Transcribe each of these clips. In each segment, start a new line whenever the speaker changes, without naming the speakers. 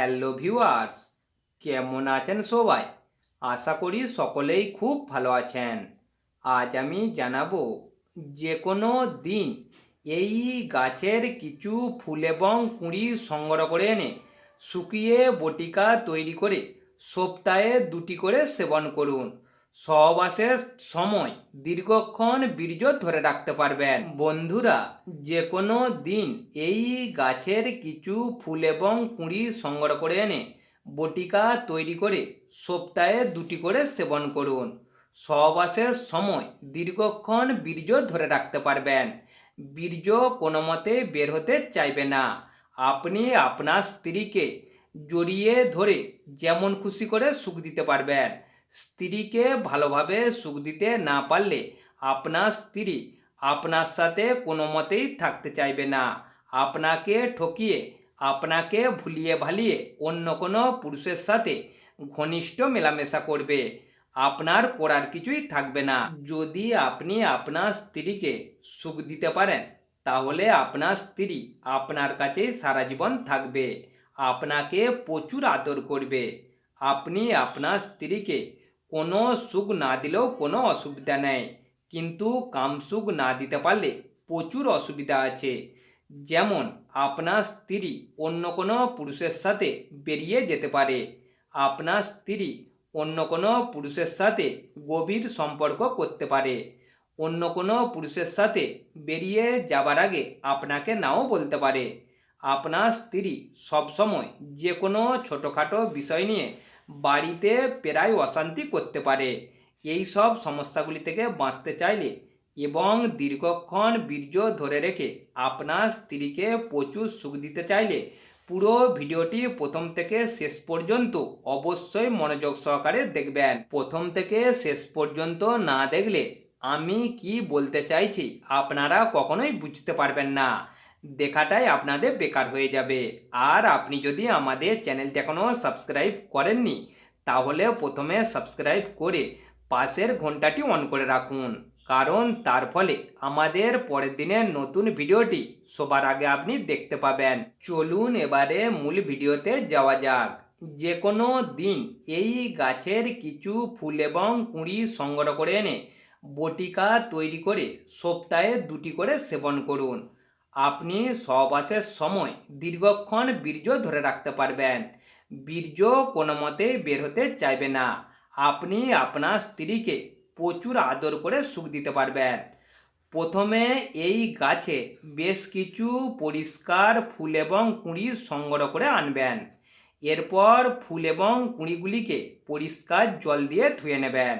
Hello viewers কেমন আছেন সবাই? আশা করি সকলেই খুব ভালো আছেন। আজ আমি জানাব যে কোনো দিন এই গাছের কিছু ফুল এবং কুঁড়ি সংগ্রহ করে এনে শুকিয়ে বটিকা তৈরি করে সপ্তাহে দুটি করে সেবন করুন। সহবাসের সময় দীর্ঘক্ষণ বীর্য ধরে রাখতে পারবেন। বন্ধুরা যে কোনো দিন এই গাছের কিছু ফুল এবং কুঁড়ি সংগ্রহ করে এনে বটিকা তৈরি করে সপ্তাহে দুটি করে সেবন করুন। সহবাসের সময় দীর্ঘক্ষণ বীর্য ধরে রাখতে পারবেন। বীর্য কোনো মতে বের হতে চাইবে না। আপনি আপনার স্ত্রীকে জড়িয়ে ধরে যেমন খুশি করে সুখ দিতে পারবেন। স্ত্রীকে ভালোভাবে সুখ দিতে না পারলে আপনার স্ত্রী আপনার সাথে কোনো মতেই থাকতে চাইবে না। আপনাকে ঠকিয়ে, আপনাকে ভুলিয়ে ভালিয়ে অন্য কোনো পুরুষের সাথে ঘনিষ্ঠ মেলামেশা করবে। আপনার করার কিছুই থাকবে না। যদি আপনি আপনার স্ত্রীকে সুখ দিতে পারেন, তাহলে আপনার স্ত্রী আপনার কাছেই সারা জীবন থাকবে। আপনাকে প্রচুর আদর করবে। আপনি আপনার স্ত্রীকে কোনো সুখ না দিলেও কোনো অসুবিধা নেই। কিন্তু কাম সুখ না দিতে পারলে প্রচুর অসুবিধা আছে। যেমন আপনার স্ত্রী অন্য কোনো পুরুষের সাথে বেরিয়ে যেতে পারে। আপনার স্ত্রী অন্য কোনো পুরুষের সাথে গভীর সম্পর্ক করতে পারে। অন্য কোনো পুরুষের সাথে বেরিয়ে যাবার আগে আপনাকে নাও বলতে পারে। আপনার স্ত্রী সবসময় যে কোনো ছোটোখাটো বিষয় নিয়ে বাড়িতে প্রায় অশান্তি করতে পারে। এই সব সমস্যাগুলি থেকে বাঁচতে চাইলে এবং দীর্ঘক্ষণ বীর্য ধরে রেখে আপনার স্ত্রীকে প্রচুর সুখ দিতে চাইলে পুরো ভিডিওটি প্রথম থেকে শেষ পর্যন্ত অবশ্যই মনোযোগ সহকারে দেখবেন। প্রথম থেকে শেষ পর্যন্ত না দেখলে আমি কি বলতে চাইছি আপনারা কখনোই বুঝতে পারবেন না। দেখাটাই আপনাদের বেকার হয়ে যাবে। আর আপনি যদি আমাদের চ্যানেলটি এখনও সাবস্ক্রাইব করেননি তাহলে প্রথমে সাবস্ক্রাইব করে পাশের ঘন্টাটি অন করে রাখুন। কারণ তার ফলে আমাদের পরের দিনের নতুন ভিডিওটি সবার আগে আপনি দেখতে পাবেন। চলুন এবারে মূল ভিডিওতে যাওয়া যাক। যে কোনো দিন এই গাছের কিছু ফুল এবং কুঁড়ি সংগ্রহ করে এনে বটিকা তৈরি করে সপ্তাহে দুটি করে সেবন করুন। আপনি সহবাসের সময় দীর্ঘক্ষণ বীর্য ধরে রাখতে পারবেন। বীর্য কোনো মতেই বের হতে চাইবে না। আপনি আপনার স্ত্রীকে প্রচুর আদর করে সুখ দিতে পারবেন। প্রথমে এই গাছে বেশ কিছু পরিষ্কার ফুল এবং কুঁড়ি সংগ্রহ করে আনবেন। এরপর ফুল এবং কুঁড়িগুলিকে পরিষ্কার জল দিয়ে ধুয়ে নেবেন।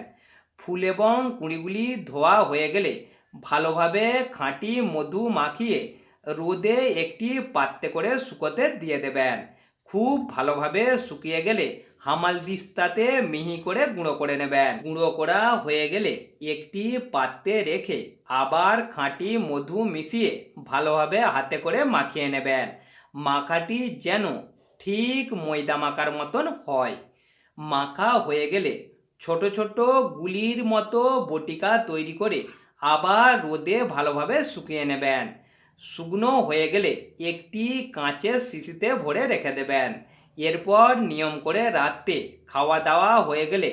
ফুল এবং কুঁড়িগুলি ধোয়া হয়ে গেলে ভালোভাবে খাঁটি মধু মাখিয়ে রোদে একটি পাত্রে করে শুকোতে দিয়ে দেবেন। খুব ভালোভাবে শুকিয়ে গেলে হামাল দিস্তাতে মিহি করে গুঁড়ো করে নেবেন। গুঁড়ো করা হয়ে গেলে একটি পাত্রে রেখে আবার খাঁটি মধু মিশিয়ে ভালোভাবে হাতে করে মাখিয়ে নেবেন। মাখাটি যেন ঠিক ময়দা মাখার মতন হয়। মাখা হয়ে গেলে ছোট ছোট গুলির মতো বটিকা তৈরি করে আবার রোদে ভালোভাবে শুকিয়ে নেবেন। শুকনো হয়ে গেলে একটি কাঁচের শিশিতে ভরে রেখে দেবেন। এরপর নিয়ম করে রাত্রে খাওয়া দাওয়া হয়ে গেলে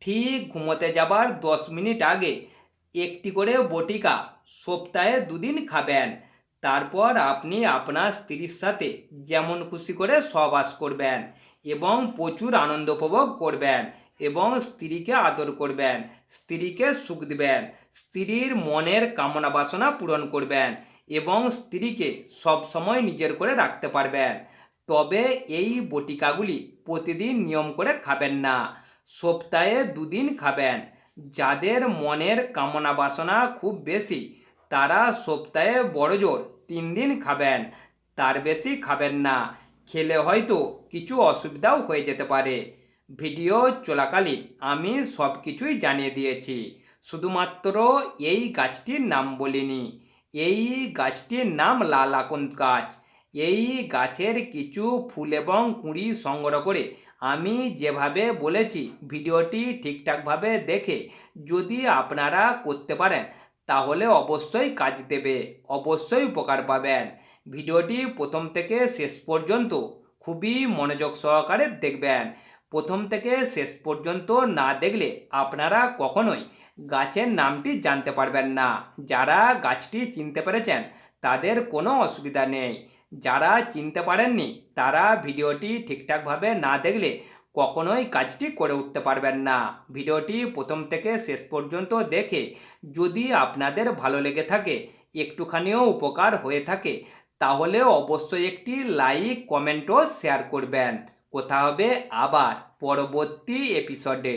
ঠিক ঘুমোতে যাবার দশ মিনিট আগে একটি করে বটিকা সপ্তাহে দুদিন খাবেন। তারপর আপনি আপনার স্ত্রীর সাথে যেমন খুশি করে সহবাস করবেন এবং প্রচুর আনন্দ উপভোগ করবেন এবং স্ত্রীকে আদর করবেন, স্ত্রীকে সুখ দিবেন, স্ত্রীর মনের কামনা বাসনা পূরণ করবেন। এবং স্ত্রীকে সব সময় নিজের করে রাখতে পারবেন। তবে এই বটিকাগুলি প্রতিদিন নিয়ম করে খাবেন না। সপ্তাহে দুদিন খাবেন। যাদের মনের কামনা বাসনা খুব বেশি, তারা সপ্তাহে বড় জোর তিন দিন খাবেন। তার বেশি খাবেন না। খেলে হয়তো কিছু অসুবিধাও হয়ে যেতে পারে। ভিডিও চলাকালীন আমি সব কিছুই জানিয়ে দিয়েছি। শুধুমাত্র এই গাছটির নাম বলিনি। এই গাছটির নাম লাল আকন্দ গাছ। এই গাছের কিছু ফুল এবং কুঁড়ি সংগ্রহ করে আমি যেভাবে বলেছি, ভিডিওটি ঠিকঠাকভাবে দেখে যদি আপনারা করতে পারেন, তাহলে অবশ্যই কাজ দেবে, অবশ্যই উপকার পাবেন। ভিডিওটি প্রথম থেকে শেষ পর্যন্ত খুবই মনোযোগ সহকারে দেখবেন। প্রথম থেকে শেষ পর্যন্ত না দেখলে আপনারা কখনোই গাছের নামটি জানতে পারবেন না। যারা গাছটি চিনতে পেরেছেন, তাদের কোনো অসুবিধা নেই। যারা চিনতে পারেননি, তারা ভিডিওটি ঠিকঠাকভাবে না দেখলে কখনোই কাজটি করে উঠতে পারবেন না। ভিডিওটি প্রথম থেকে শেষ পর্যন্ত দেখে যদি আপনাদের ভালো লেগে থাকে, একটুখানিও উপকার হয়ে থাকে, তাহলে অবশ্যই একটি লাইক, কমেন্টও শেয়ার করবেন। কথা হবে? আবার পরবর্তী এপিসোডে